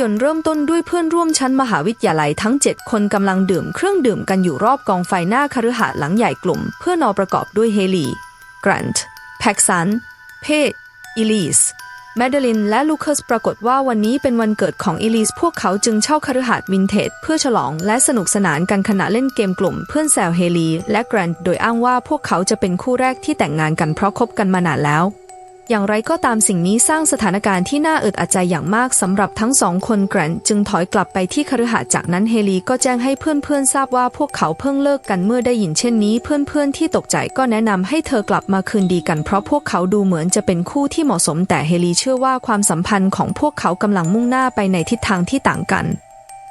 ยนตร์เริ่มต้นด้วยเพื่อนร่วมชั้นมหาวิทยาลัยทั้ง 7 คนกำลังดื่มเครื่องดื่มกันอยู่รอบกองไฟหน้าคฤหาสน์หลังใหญ่กลุ่ม เพื่อนอประกอบด้วยเฮลีกรันต์แพ็กซัน เพทอีลีสแมดเดลินและลูคัสปรากฏว่าวันนี้เป็นวันเกิดของอีลีสพวกเขาจึงเช่าคฤหาสน์วินเทจเพื่อฉลองและสนุกสนานกันขณะเล่นเกมกลุ่มเพื่อนแซวเฮลีและแกรนต์โดยอ้างว่าพวกเขาจะเป็นคู่แรกที่แต่งงานกันเพราะคบกันมานานแล้ว อย่างไรก็ตามสิ่งนี้สร้างสถานการณ์ที่น่าอึดอัดใจอย่างมากสำหรับทั้งสองคนแกรนจึงถอยกลับไปที่คฤหาสน์จากนั้นเฮลีก็แจ้งให้เพื่อนๆทราบว่าพวกเขาเพิ่งเลิกกันเมื่อได้ยินเช่นนี้ เพื่อนๆที่ตกใจก็แนะนำให้เธอกลับมาคืนดีกันเพราะพวกเขาดูเหมือนจะเป็นคู่ที่เหมาะสมแต่เฮลีเชื่อว่าความสัมพันธ์ของพวกเขากำลังมุ่งหน้าไปในทิศทางที่ต่างกัน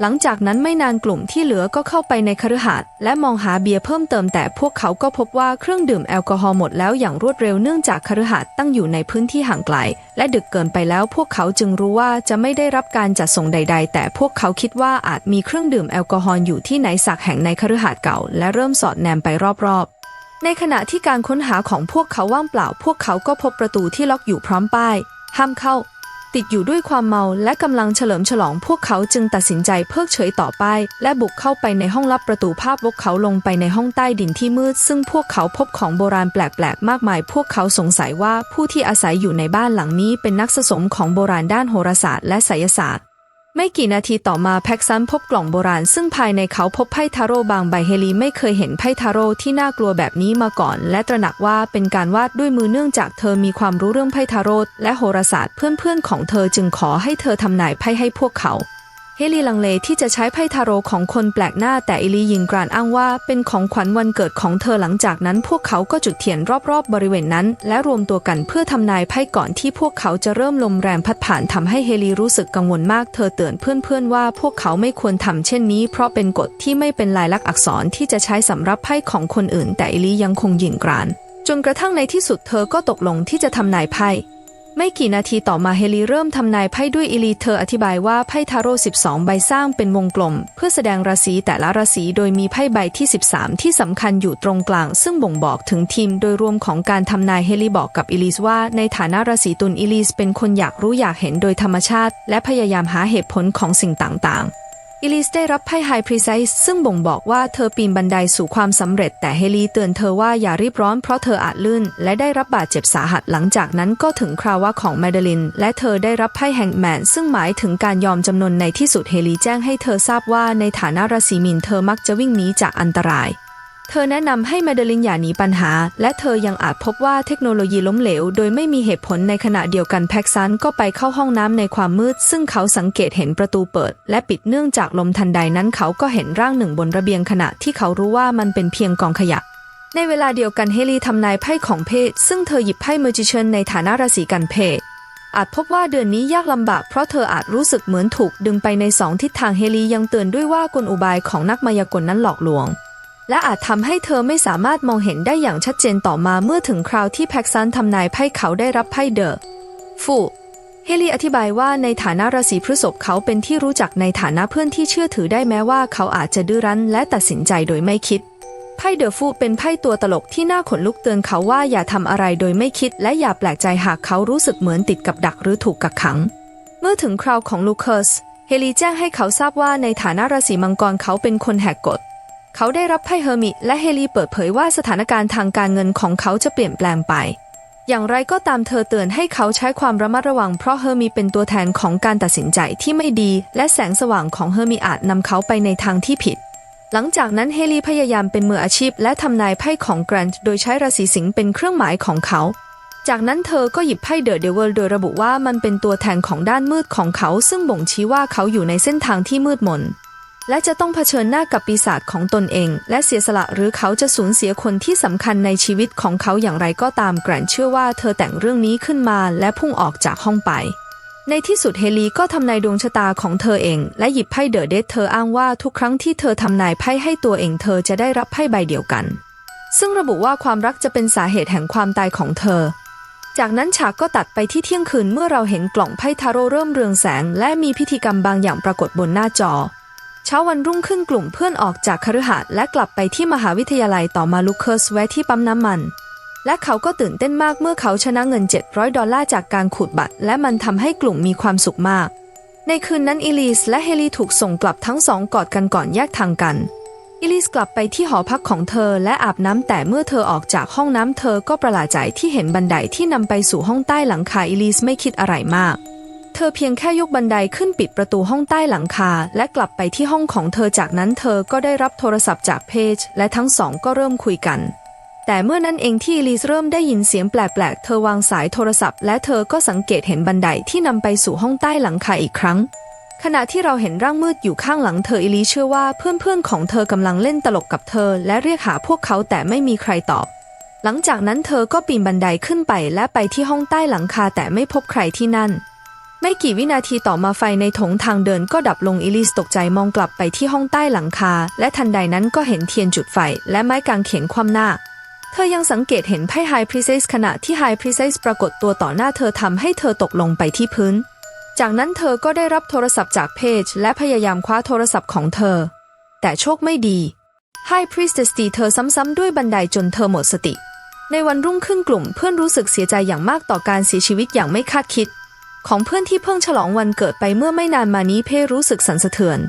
หลังจากนั้นไม่นานกลุ่มที่เหลือก็เข้าไปในคฤหาสน์และมองหาเบียร์เพิ่มเติมแต่พวกเขาก็พบว่าเครื่องดื่มแอลกอฮอล์หมดแล้วอย่างรวดเร็วเนื่องจากคฤหาสน์ตั้งอยู่ในพื้นที่ห่างไกล และดึกเกินไปแล้วพวกเขาจึงรู้ว่าจะไม่ได้รับการจัดส่งใด ๆ แต่พวกเขาคิดว่าอาจมีเครื่องดื่มแอลกอฮอล์อยู่ที่ไหนสักแห่งในคฤหาสน์เก่า และเริ่มสอดแนมไปรอบๆในขณะที่การค้นหาของพวกเขาว่างเปล่า พวกเขาก็พบประตูที่ล็อกอยู่พร้อมป้าย ห้ามเข้า ติดอยู่ด้วยความเมาและกำลังเฉลิมฉลองพวกเขาจึงตัดสินใจเพิกเฉยต่อไป และบุกเข้าไปในห้องลับประตูภาพวกเขาลงไปในห้องใต้ดินที่มืด ซึ่งพวกเขาพบของโบราณแปลกๆ มากมาย พวกเขาสงสัยว่าผู้ที่อาศัยอยู่ในบ้านหลังนี้เป็นนักสะสมของโบราณด้านโหราศาสตร์และไสยศาสตร์ ไม่กี่นาทีต่อมาแพ็กซันพบกล่องโบราณ ซึ่งภายในเขาพบไพ่ทาโร่บางใบเฮลีไม่เคยเห็นไพ่ทาโร่ที่น่ากลัวแบบนี้มาก่อน และตระหนักว่าเป็นการวาดด้วยมือเนื่องจากเธอมีความรู้เรื่องไพ่ทาโร่และโหราศาสตร์เพื่อนๆของเธอจึงขอให้เธอทำนายไพ่ให้พวกเขา เฮลีลังเลที่จะใช้ไพ่ทาโร่ของคนแปลกหน้าแต่อิลียิงกรานอ้างว่า เป็นของขวัญวันเกิดของเธอหลังจากนั้นพวกเขาก็จุดเทียนรอบๆบริเวณนั้น และรวมตัวกันเพื่อทำนายไพ่ก่อนที่พวกเขาจะเริ่มลมแรงพัดผ่านทำให้เฮลีรู้สึกกังวลมากเธอเตือนเพื่อนๆว่าพวกเขาไม่ควรทำเช่นนี้เพราะเป็นกฎที่ไม่เป็นลายลักษณ์อักษรที่จะใช้สำหรับไพ่ของคนอื่น แต่อิลียังคงยิงกรานจนกระทั่งในที่สุดเธอก็ตกลงที่จะทำนายไพ่ ไม่กี่นาทีต่อมาเฮลีเริ่มทำนายไพ่ด้วยอิลีเธออธิบายว่าไพ่ทาโร่12 ใบสร้างเป็นวงกลม เพื่อแสดงราศีแต่ละราศีโดยมีไพ่ใบที่ 13 ที่สำคัญอยู่ตรงกลาง ซึ่งบ่งบอกถึงทีมโดยรวมของการทำนายเฮลีบอกกับอิลีสว่า ในฐานะราศีตุลอิลีสเป็นคนอยากรู้อยากเห็นโดยธรรมชาติ และพยายามหาเหตุผลของสิ่งต่างๆ อิลิสได้รับไพ่ไฮพรีไซส์ซึ่งบ่งบอกว่าเธอปีนบันไดสู่ความสำเร็จ แต่เฮลีเตือนเธอว่าอย่ารีบร้อนเพราะเธออาจลื่น และได้รับบาดเจ็บสาหัสหลังจากนั้นก็ถึงคราวะของแมดเดลิน และเธอได้รับไพ่แฮงแมนซึ่งหมายถึงการยอมจำนนในที่สุดเฮลีแจ้งให้เธอทราบว่าในฐานะราศีมีนเธอมักจะวิ่งหนีจากอันตราย เธอแนะนำให้มดเดลินอย่าหนีปัญหา และเธอยังอาจพบว่าเทคโนโลยีล้มเหลว โดยไม่มีเหตุผลในขณะเดียวกันแพ็กซันก็ไปเข้าห้องน้ำในความมืด ซึ่งเขาสังเกตเห็นประตูเปิด และปิดเนื่องจากลมทันใดนั้นเขาก็เห็นร่างหนึ่งบนระเบียงขณะที่เขารู้ว่ามันเป็นเพียงกองขยะ ในเวลาเดียวกันเฮลีทำนายไพ่ของเพศ ซึ่งเธอหยิบไพ่เมจิเชนในฐานะราศีกันเพศอาจพบว่าเดือนนี้ยากลำบากเพราะเธออาจรู้สึกเหมือนถูกดึงไปในสองทิศทางเฮลียังเตือนด้วยว่ากลอุบายของนักมายากลนั้นหลอกลวง และอาจทำให้เธอไม่สามารถมองเห็นได้อย่างชัดเจนต่อมาเมื่อถึงคราวที่แพ็กซันทำนายไพ่เขาได้รับไพ่เดอะฟูเฮลีอธิบายว่าในฐานะราศีพฤษภเขาเป็นที่รู้จักในฐานะเพื่อนที่เชื่อถือได้แม้ว่าเขาอาจจะดื้อรั้นและตัดสินใจโดยไม่คิด ไพ่เดอะฟูเป็นไพ่ตัวตลกที่น่าขนลุกเตือนเขาว่าอย่าทำอะไรโดยไม่คิด และอย่าแปลกใจหากเขารู้สึกเหมือนติดกับดักหรือถูกกักขัง เมื่อถึงคราวของลูคัสเฮลีแจ้งให้เขาทราบว่าในฐานะราศีมังกรเขาเป็นคนแหกกฎ เขาได้รับไพ่เฮอร์มิตและเฮลีเปิดเผยว่าสถานการณ์ทางการเงินของเขาจะเปลี่ยนแปลงไป อย่างไรก็ตามเธอเตือนให้เขาใช้ความระมัดระวังเพราะเฮอร์มีเป็นตัวแทนของการตัดสินใจที่ไม่ดี และแสงสว่างของเฮอร์มีอาจนำเขาไปในทางที่ผิด หลังจากนั้นเฮลีพยายามเป็นมืออาชีพ และทำนายไพ่ของแกรนต์โดยใช้ราศีสิงห์เป็นเครื่องหมายของเขาจากนั้นเธอก็หยิบไพ่เดอะเดวิลโดยระบุว่ามันเป็นตัวแทนของด้านมืดของเขา ซึ่งบ่งชี้ว่าเขาอยู่ในเส้นทางที่มืดมน และจะต้องเผชิญหน้ากับปีศาจของตนเอง และเสียสละหรือเขาจะสูญเสียคนที่สำคัญในชีวิตของเขาอย่างไรก็ตามแกรนเชื่อว่าเธอแต่งเรื่องนี้ขึ้นมาและพุ่งออกจากห้องไป ในที่สุดเฮลีก็ทำนายดวงชะตาของเธอเอง และหยิบไพ่เดอะเดทเธออ้างว่าทุกครั้งที่เธอทำนายไพ่ให้ตัวเองเธอจะได้รับไพ่ใบเดียวกัน ซึ่งระบุว่าความรักจะเป็นสาเหตุแห่งความตายของเธอจากนั้นฉากก็ตัดไปที่เที่ยงคืนเมื่อเราเห็นกล่องไพ่ทาโร่เริ่มเรืองแสง และมีพิธีกรรมบางอย่างปรากฏบนหน้าจอ เช้าวันรุ่งขึ้นกลุ่มเพื่อนออกจากคฤหาสน์และกลับไปที่มหาวิทยาลัยต่อมาลูคัสแวะที่ปั๊มน้ำมัน และเขาก็ตื่นเต้นมากเมื่อเขาชนะเงิน 700 ดอลลาร์จากการขูดบัตร และมันทำให้กลุ่มมีความสุขมาก ในคืนนั้นอีลิสและเฮลีถูกส่งกลับทั้งสองกอดกันก่อนแยกทางกันอีลิสกลับไปที่หอพักของเธอและอาบน้ำแต่เมื่อเธอออกจากห้องน้ำเธอก็ประหลาดใจที่เห็นบันไดที่นำไปสู่ห้องใต้หลังคาอีลิสไม่คิดอะไรมาก เธอเพียงแค่ยกบันไดขึ้นปิดประตูห้องใต้หลังคา และกลับไปที่ห้องของเธอจากนั้นเธอก็ได้รับโทรศัพท์จากเพจ และทั้งสองก็เริ่มคุยกัน แต่เมื่อนั้นเองที่อีลิสเริ่มได้ยินเสียงแปลกๆ เธอวางสายโทรศัพท์ และเธอก็สังเกตเห็นบันไดที่นำไปสู่ห้องใต้หลังคาอีกครั้ง ขณะที่เราเห็นร่างมืดอยู่ข้างหลังเธออิลีเชื่อว่าเพื่อนๆของเธอกำลังเล่นตลกกับเธอ และเรียกหาพวกเขาแต่ไม่มีใครตอบหลังจากนั้นเธอก็ปีนบันไดขึ้นไปและไปที่ห้องใต้หลังคาแต่ไม่พบใครที่นั่น ไม่กี่วินาทีต่อมาไฟในถงทางเดินก็ดับลงอิลิสตกใจมองกลับไปที่ห้องใต้หลังคา และทันใดนั้นก็เห็นเทียนจุดไฟ และไม้กางเขนคว่ำหน้า เธอยังสังเกตเห็นไพ่ไฮพรีเซสขณะที่ไฮพรีเซสปรากฏตัวต่อหน้าเธอทำให้เธอตกลงไปที่พื้น จากนั้นเธอก็ได้รับโทรศัพท์จากเพจ และพยายามคว้าโทรศัพท์ของเธอ แต่โชคไม่ดี High Priestess ตีเธอซ้ำๆด้วยบันไดจนเธอหมดสติ ในวันรุ่งขึ้นกลุ่มเพื่อนรู้สึกเสียใจอย่างมากต่อการเสียชีวิตอย่างไม่คาดคิด ของเพื่อนที่เพิ่งฉลองวันเกิดไปเมื่อไม่นานมานี้เพ่รู้สึกสั่นสะเทือน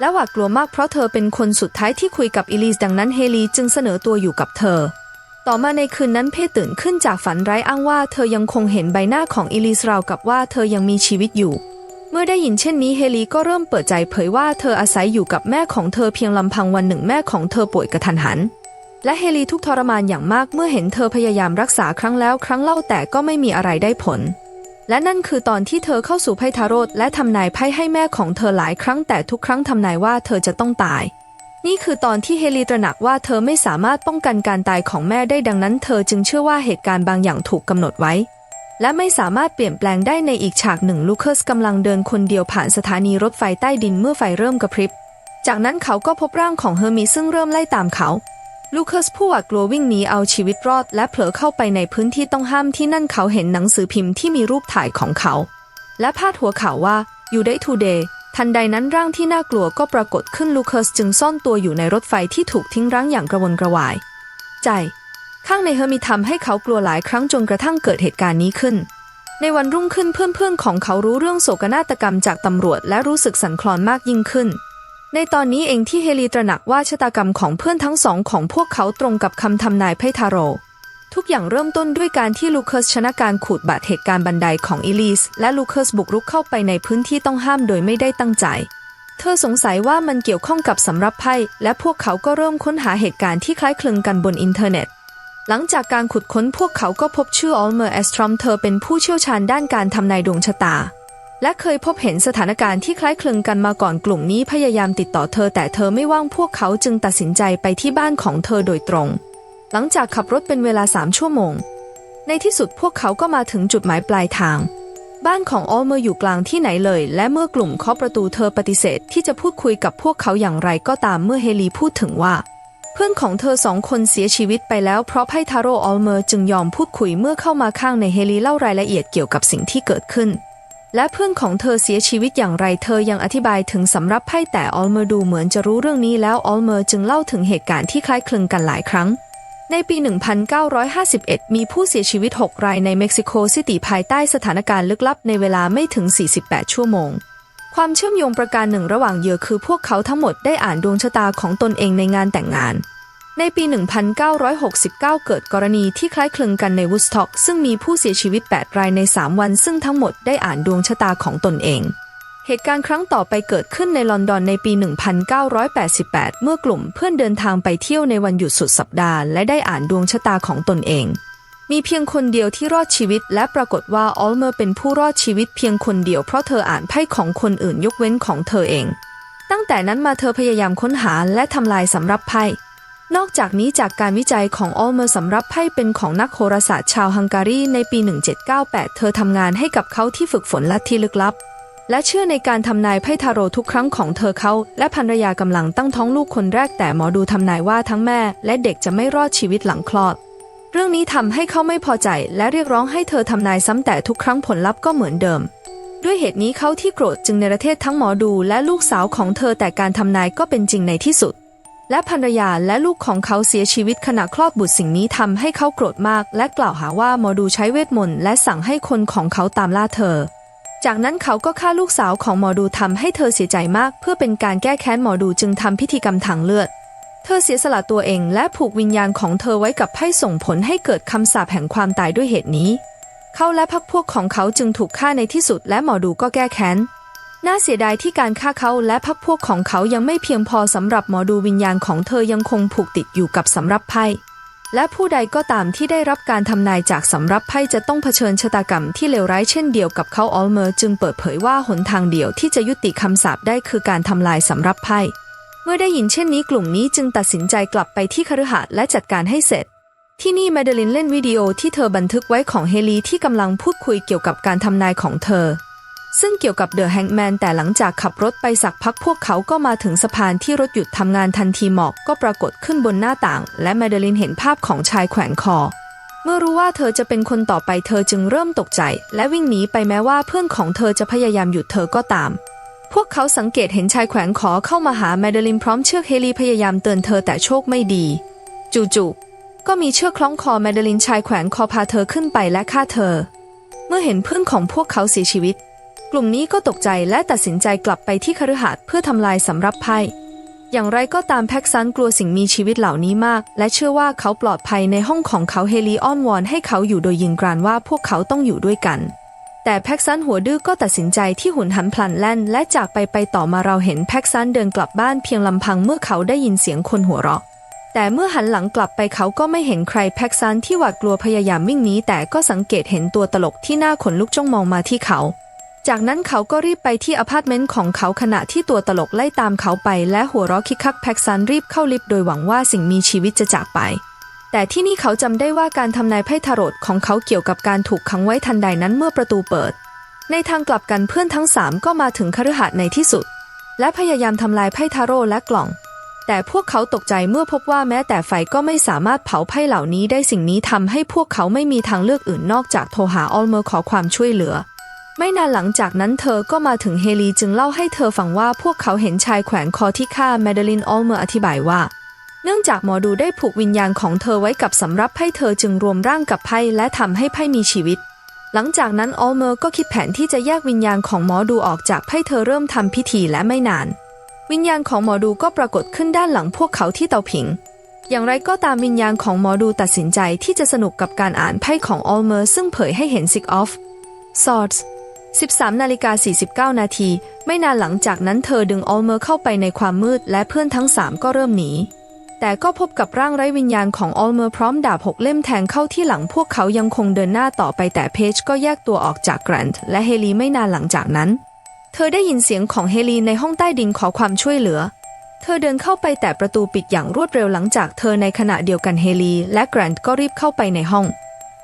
และหวาดกลัวมากเพราะเธอเป็นคนสุดท้ายที่คุยกับอิลีสดังนั้นเฮลีจึงเสนอตัวอยู่กับเธอ ต่อมาในคืนนั้นเพ่ตื่นขึ้นจากฝันร้ายอ้างว่าเธอยังคงเห็นใบหน้าของอิลีสราวกับว่าเธอยังมีชีวิตอยู่ เมื่อได้ยินเช่นนี้เฮลีก็เริ่มเปิดใจเผยว่าเธออาศัยอยู่กับแม่ของเธอเพียงลำพังวันหนึ่งแม่ของเธอป่วยกระทันหันและเฮลีทุกทรมานอย่างมากเมื่อเห็นเธอพยายามรักษาครั้งแล้วครั้งเล่าแต่ก็ไม่มีอะไรได้ผล และนั่นคือตอนที่เธอเข้าสู่ไพ่ทาโรตและทำนายไพ่ให้แม่ของเธอหลายครั้งแต่ทุกครั้งทำนายว่าเธอจะต้องตาย นี่คือตอนที่เฮลีตระหนักว่าเธอไม่สามารถป้องกันการตายของแม่ได้ดังนั้น เธอจึงเชื่อว่าเหตุการณ์บางอย่างถูกกำหนดไว้ และไม่สามารถเปลี่ยนแปลงได้ในอีกฉากหนึ่งลูคัสกำลังเดินคนเดียวผ่านสถานีรถไฟใต้ดินเมื่อไฟเริ่มกระพริบ จากนั้นเขาก็พบร่างของเฮอร์มีซึ่งเริ่มไล่ตามเขา ลูคัสผู้หวาดกลัววิ่งหนีเอาชีวิตรอด และเผลอเข้าไปในพื้นที่ต้องห้ามที่นั่นเขาเห็นหนังสือพิมพ์ที่มีรูปถ่ายของเขา และพาดหัวข่าวว่า You Day Today ทันใดนั้นร่างที่น่ากลัวก็ปรากฏขึ้นลูคัสจึงซ่อนตัวอยู่ในรถไฟที่ถูกทิ้งร้างอย่างกระวนกระวาย ใจ ข้างในเฮอร์มีทำให้เขากลัวหลายครั้งจนกระทั่งเกิดเหตุการณ์นี้ขึ้น ในวันรุ่งขึ้นเพื่อนๆของเขารู้เรื่องโศกนาฏกรรมจากตำรวจ และรู้สึกสั่นคลอนมากยิ่งขึ้น ในตอนนี้เองที่เฮลีตระหนักว่าชะตากรรมของเพื่อนทั้งสองของพวกเขาตรงกับคำทำนายไพทาโร ทุกอย่างเริ่มต้นด้วยการที่ลูคัสชนะการขูดบาดเหตุการณ์บันไดของอีลิส และลูคัสบุกรุกเข้าไปในพื้นที่ต้องห้ามโดยไม่ได้ตั้งใจ เธอสงสัยว่ามันเกี่ยวข้องกับสำรับไพ่และพวกเขาก็เริ่มค้นหาเหตุการณ์ที่คล้ายคลึงกันบนอินเทอร์เน็ตหลังจากการขุดค้นพวกเขาก็พบชื่อออลเมอร์แอสตรอมเธอเป็นผู้เชี่ยวชาญด้านการทำนายดวงชะตา และเคยพบเห็นสถานการณ์ที่คล้ายคลึงกันมาก่อนกลุ่มนี้พยายามติดต่อเธอแต่เธอไม่ว่างพวกเขาจึงตัดสินใจไปที่บ้านของเธอโดยตรง หลังจากขับรถเป็นเวลาสามชั่วโมง ในที่สุดพวกเขาก็มาถึงจุดหมายปลายทาง บ้านของออลเมอร์อยู่กลางที่ไหนเลย และเมื่อกลุ่มเคาะประตูเธอปฏิเสธที่จะพูดคุยกับพวกเขาอย่างไรก็ตามเมื่อเฮลีพูดถึงว่า เพื่อนของเธอสองคนเสียชีวิตไปแล้วเพราะไพ่ทาโร่ออลเมอร์จึงยอมพูดคุยเมื่อเข้ามาข้างในเฮลีเล่ารายละเอียดเกี่ยวกับสิ่งที่เกิดขึ้น และเพื่อนของเธอเสียชีวิตอย่างไรเธอยังอธิบายถึงสำรับไพ่แต่ออลเมอร์ดูเหมือนจะรู้เรื่องนี้แล้วออลเมอร์จึงเล่าถึงเหตุการณ์ที่คล้ายคลึงกันหลายครั้ง ในปี 1951 มีผู้เสียชีวิต 6 รายในเม็กซิโกซิตี้ภายใต้สถานการณ์ลึกลับในเวลาไม่ถึง 48 ชั่วโมง ความเชื่อมโยงประการหนึ่งระหว่างเหยื่อคือพวกเขาทั้งหมดได้อ่านดวงชะตาของตนเองในงานแต่งงาน ในปี 1969 เกิดกรณีที่คล้ายคลึงกันในวูดสต็อก ซึ่งมีผู้เสียชีวิต 8 รายใน 3 วัน ซึ่งทั้งหมดได้อ่านดวงชะตาของตนเองเหตุการณ์ครั้งต่อไปเกิดขึ้นในลอนดอนในปี 1988 เมื่อกลุ่มเพื่อนเดินทางไปเที่ยวในวันหยุดสุดสัปดาห์ และได้อ่านดวงชะตาของตนเอง มีเพียงคนเดียวที่รอดชีวิต และปรากฏว่าออลเมอร์เป็นผู้รอดชีวิตเพียงคนเดียวเพราะเธออ่านไพ่ของคนอื่นยกเว้นของเธอเอง ตั้งแต่นั้นมาเธอพยายามค้นหาและทำลายสำรับไพ่ นอกจากนี้จากการวิจัยของออลเมอร์สำรับไพ่เป็นของนักโหราศาสตร์ชาวฮังการีในปี 1798 เธอทำงานให้กับเขาที่ฝึกฝนลัทธิลึกลับ และเชื่อในการทำนายไพ่ทาโรทุกครั้งของเธอเขาและภรรยากำลังตั้งท้องลูกคนแรกแต่หมอดูทำนายว่าทั้งแม่ และเด็กจะไม่รอดชีวิตหลังคลอด เรื่องนี้ทำให้เขาไม่พอใจ และเรียกร้องให้เธอทำนายซ้ำแต่ทุกครั้งผลลัพธ์ก็เหมือนเดิมด้วยเหตุนี้เขาที่โกรธจึงในประเทศทั้งหมอดูและลูกสาวของเธอแต่การทำนายก็เป็นจริงในที่สุด และภรรยาและลูกของเขาเสียชีวิตขณะคลอดบุตรสิ่งนี้ทำให้เขาโกรธมาก และกล่าวหาว่าหมอดูใช้เวทมนต์และสั่งให้คนของเขาตามล่าเธอ จากนั้นเขาก็ฆ่าลูกสาวของหมอดูทำให้เธอเสียใจมาก เพื่อเป็นการแก้แค้นหมอดูจึงทำพิธีกรรมทางเลือด เธอเสียสละตัวเองและผูกวิญญาณของเธอไว้กับไพ่ส่งผลให้เกิดคำสาปแห่งความตายด้วยเหตุนี้ เขาและพรรคพวกของเขาจึงถูกฆ่าในที่สุดและหมอดูก็แก้แค้น น่าเสียดายที่การฆ่าเขาและพรรคพวกของเขายังไม่เพียงพอสำหรับหมอดูวิญญาณของเธอยังคงผูกติดอยู่กับสำรับไพ่และผู้ใดก็ตามที่ได้รับการทำนายจากสำรับไพ่จะต้องเผชิญชะตากรรมที่เลวร้ายเช่นเดียวกับเขาออลเมอร์จึงเปิดเผยว่าหนทางเดียวที่จะยุติคำสาปได้คือการทำลายสำรับไพ่เมื่อได้ยินเช่นนี้กลุ่มนี้จึงตัดสินใจกลับไปที่คฤหาสน์และจัดการให้เสร็จ ที่นี่แมเดลินเล่นวิดีโอที่เธอบันทึกไว้ของเฮลีที่กำลังพูดคุยเกี่ยวกับการทำนายของเธอ ซึ่งเกี่ยวกับเดอะแฮงแมนแต่หลังจากขับรถไปสักพักพวกเขาก็มาถึงสะพานที่รถหยุดทำงานทันทีหมอกก็ปรากฏขึ้นบนหน้าต่าง และแมเดลินเห็นภาพของชายแขวนคอ เมื่อรู้ว่าเธอจะเป็นคนต่อไปเธอจึงเริ่มตกใจ และวิ่งหนีไปแม้ว่าเพื่อนของเธอจะพยายามหยุดเธอก็ตาม พวกเขาสังเกตเห็นชายแขวนคอเข้ามาหาแมเดลินพร้อมเชือกเฮลีพยายามเตือนเธอแต่โชคไม่ดี จู่ๆก็มีเชือกคล้องคอแมเดลินชายแขวนคอพาเธอขึ้นไปและฆ่าเธอ เมื่อเห็นเพื่อนของพวกเขาเสียชีวิต กลุ่มนี้ก็ตกใจและตัดสินใจกลับไปที่คฤหาสน์เพื่อทำลายสำรับไพ่ อย่างไรก็ตามแพ็กซันกลัวสิ่งมีชีวิตเหล่านี้มาก และเชื่อว่าเขาปลอดภัยในห้องของเขาเฮลีอ้อนวอนให้เขาอยู่โดยยิงกรานว่าพวกเขาต้องอยู่ด้วยกัน แต่แพ็กซันหัวดื้อก็ตัดสินใจที่หุนหันพลันแล่น และจากไปไปต่อมาเราเห็นแพ็กซันเดินกลับบ้านเพียงลำพังเมื่อเขาได้ยินเสียงคนหัวเราะแต่เมื่อหันหลังกลับไปเขาก็ไม่เห็นใครแพ็กซันที่หวาดกลัวพยายามวิ่งหนีแต่ก็สังเกตเห็นตัวตลกที่หน้าขนลุกจ้องมองมาที่เขา จากนั้นเขาก็รีบไปที่อพาร์ตเมนต์ของเขาขณะที่ตัวตลกไล่ตามเขาไป และหัวเราะคิกคักแพ็กซันรีบเข้าลิฟต์โดยหวังว่าสิ่งมีชีวิตจะจากไป แต่ที่นี่เขาจำได้ว่าการทำนายไพ่ทารตของเขาเกี่ยวกับการถูกขังไว้ทันใดนั้นเมื่อประตูเปิด ในทางกลับกันเพื่อนทั้งสามก็มาถึงคฤหาสน์ในที่สุด และพยายามทำลายไพ่ทาโร่และกล่อง แต่พวกเขาตกใจเมื่อพบว่าแม้แต่ไฟก็ไม่สามารถเผาไพ่เหล่านี้ได้สิ่งนี้ทำให้พวกเขาไม่มีทางเลือกอื่นนอกจากโทรหาออลเมอร์ขอความช่วยเหลือ ไม่นานหลังจากนั้นเธอก็มาถึงเฮลีจึงเล่าให้เธอฟังว่าพวกเขาเห็นชายแขวนคอที่ฆ่าแมเดลินออลเมอร์อธิบายว่า เนื่องจากหมอดูได้ผูกวิญญาณของเธอไว้กับสำรับไพ่เธอจึงรวมร่างกับไพ่และทำให้ไพ่มีชีวิต หลังจากนั้นออลเมอร์ก็คิดแผนที่จะแยกวิญญาณของหมอดูออกจากไพ่เธอเริ่มทำพิธีและไม่นาน วิญญาณของหมอดูก็ปรากฏขึ้นด้านหลังพวกเขาที่เตาผิงอย่างไรก็ตามวิญญาณของหมอดูตัดสินใจที่จะสนุกกับการอ่านไพ่ของออลเมอร์ซึ่งเผยให้เห็น Six of Swords 13นาฬิกา49 นาที ไม่นานหลังจากนั้นเธอดึงออลเมอร์เข้าไปในความมืด และเพื่อนทั้งสามก็เริ่มหนี แต่ก็พบกับร่างไร้วิญญาณของออลเมอร์พร้อมดาบหกเล่มแทงเข้าที่หลังพวกเขายังคงเดินหน้าต่อไปแต่เพจก็แยกตัวออกจากแกรนท์และเฮลีไม่นานหลังจากนั้น เธอได้ยินเสียงของเฮลีในห้องใต้ดินขอความช่วยเหลือ เธอเดินเข้าไปแต่ประตูปิดอย่างรวดเร็วหลังจากเธอในขณะเดียวกันเฮลีและแกรนท์ก็รีบเข้าไปในห้อง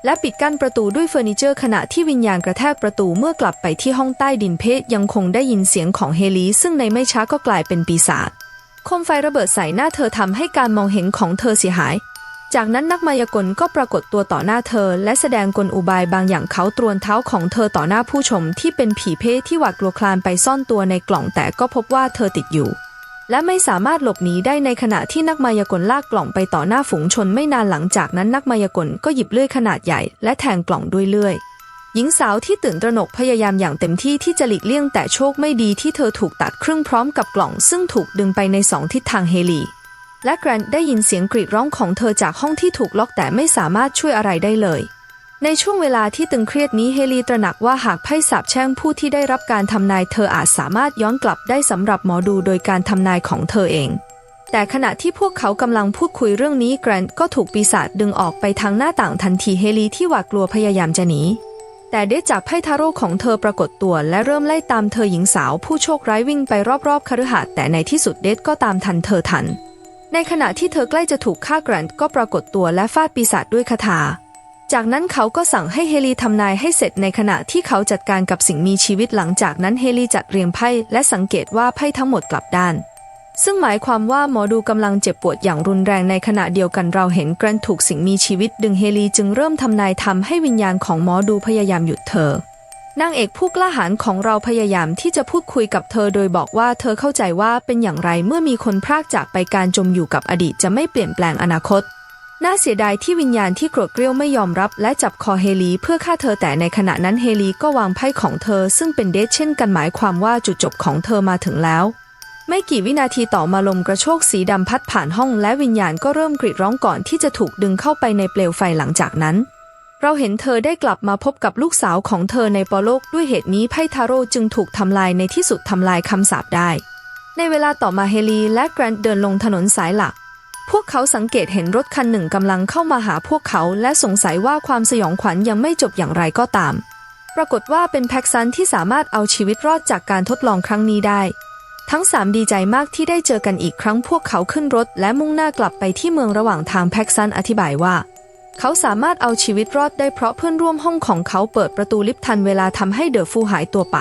และปิดกั้นประตูด้วยเฟอร์นิเจอร์ขณะที่วิญญาณกระแทกประตูเมื่อกลับไปที่ห้องใต้ดินเพจยังคงได้ยินเสียงของเฮลีซึ่งในไม่ช้าก็กลายเป็นปีศาจโคมไฟระเบิดใส่หน้าเธอทำให้การมองเห็นของเธอเสียหาย จากนั้นนักมายากลก็ปรากฏตัวต่อหน้าเธอ และแสดงกลอุบายบางอย่างเขาตรวนเท้าของเธอต่อหน้าผู้ชมที่เป็นผีเพศที่หวาดกลัวคลานไปซ่อนตัวในกล่องแต่ก็พบว่าเธอติดอยู่ และไม่สามารถหลบหนีได้ในขณะที่นักมายากลลากกล่องไปต่อหน้าฝูงชนไม่นานหลังจากนั้นนักมายากลก็หยิบเลื่อยขนาดใหญ่ และแทงกล่องด้วยเลื่อย หญิงสาวที่ตื่นตระหนกพยายามอย่างเต็มที่ที่จะหลีกเลี่ยงแต่โชคไม่ดีที่เธอถูกตัดครึ่งพร้อมกับกล่อง ซึ่งถูกดึงไปในสองทิศทางเฮลี และแกรนท์ได้ยินเสียงกรีดร้องของเธอจากห้องที่ถูกล็อกแต่ไม่สามารถช่วยอะไรได้เลย ในช่วงเวลาที่ตึงเครียดนี้เฮลีตระหนักว่าหากไพ่สาบแช่งผู้ที่ได้รับการทำนายเธออาจสามารถย้อนกลับได้สำหรับหมอดูโดยการทำนายของเธอเอง แต่ขณะที่พวกเขากำลังพูดคุยเรื่องนี้แกรนท์ก็ถูกปีศาจดึงออกไปทางหน้าต่างทันทีเฮลีที่หวาดกลัวพยายามจะหนีแต่เดชจากไพ่ทาโร่ของเธอปรากฏตัวและเริ่มไล่ตามเธอหญิงสาวผู้โชคร้ายวิ่งไปรอบๆคฤหาสน์แต่ในที่สุดเดชก็ตามทันเธอทัน ในขณะที่เธอใกล้จะถูกฆ่าแกรนท์ก็ปรากฏตัวและฟาดปีศาจด้วยคาถา จากนั้นเขาก็สั่งให้เฮลีทำนายให้เสร็จในขณะที่เขาจัดการกับสิ่งมีชีวิตหลังจากนั้นเฮลีจัดเรียงไพ่และสังเกตว่าไพ่ทั้งหมดกลับด้าน ซึ่งหมายความว่าหมอดูกำลังเจ็บปวดอย่างรุนแรงในขณะเดียวกันเราเห็นแกรนถูกสิ่งมีชีวิต ดึงเฮลีจึงเริ่มทำนายทำให้วิญญาณของหมอดูพยายามหยุดเธอนางเอกผู้กล้าหาญของเราพยายามที่จะพูดคุยกับเธอโดยบอกว่าเธอเข้าใจว่าเป็นอย่างไรเมื่อมีคนพรากจากไปการจมอยู่กับอดีตจะไม่เปลี่ยนแปลงอนาคต น่าเสียดายที่วิญญาณที่โกรธเกรี้ยวไม่ยอมรับและจับคอเฮลีเพื่อฆ่าเธอแต่ในขณะนั้นเฮลีก็วางไพ่ของเธอซึ่งเป็นเดทเช่นกันหมายความว่าจุดจบของเธอมาถึงแล้ว ไม่กี่วินาทีต่อมาลมกระโชกสีดำพัดผ่านห้องและวิญญาณก็เริ่มกรีดร้องก่อนที่จะถูกดึงเข้าไปในเปลวไฟหลังจากนั้น เราเห็นเธอได้กลับมาพบกับลูกสาวของเธอในปอโลกด้วยเหตุนี้ไพ่ทาโร่จึงถูกทำลายในที่สุดทำลายคำสาปได้ ในเวลาต่อมาเฮลีและแกรนต์เดินลงถนนสายหลัก พวกเขาสังเกตเห็นรถคันหนึ่งกำลังเข้ามาหาพวกเขาและสงสัยว่าความสยองขวัญยังไม่จบอย่างไรก็ตาม ปรากฏว่าเป็นแพ็กซันที่สามารถเอาชีวิตรอดจากการทดลองครั้งนี้ได้ ทั้งสามดีใจมากที่ได้เจอกันอีกครั้งพวกเขาขึ้นรถและมุ่งหน้ากลับไปที่เมืองระหว่างทางแพ็กซันอธิบายว่า เขาสามารถเอาชีวิตรอดได้เพราะเพื่อนร่วมห้องของเขาเปิดประตูลิฟต์ทันเวลาทำให้เดอฟูหายตัวไป